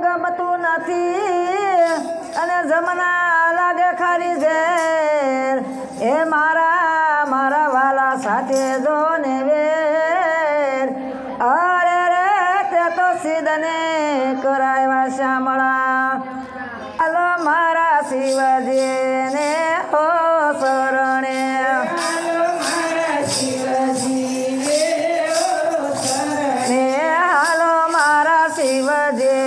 ગમતું નથી અને જમના લાગે ખરી એ મારા મારા વાલા સાથે જો વેર અરે તે તો સિદ્ધને કરાવ્યા શામળા શિવા જેને હો શરણે ને હાલો મારા શિવજે.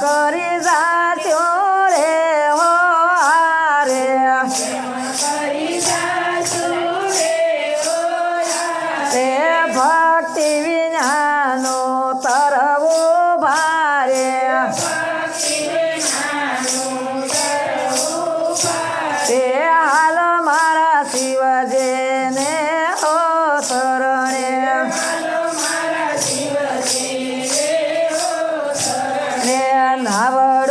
કરી જાત્યો રે હો રે. ನವ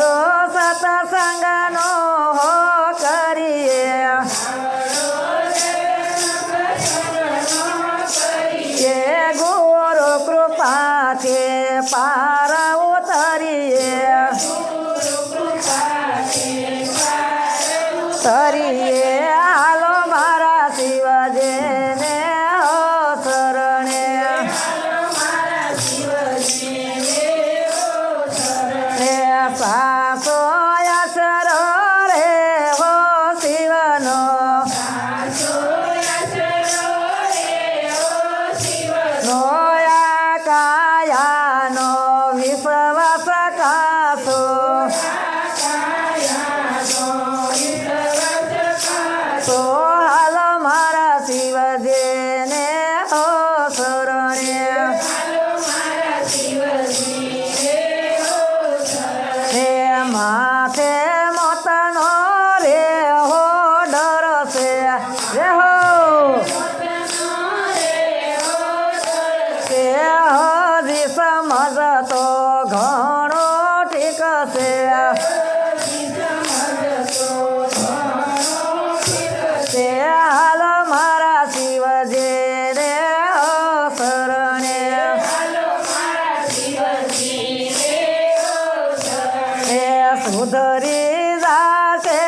ઉસરી જાશે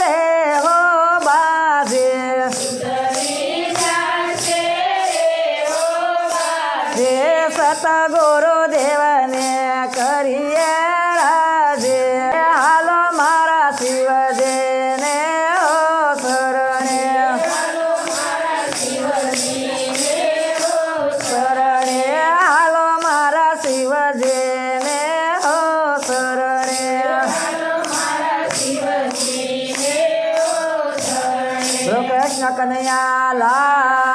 રે હો બાજે. સતગુરુ કનૈયા લાલ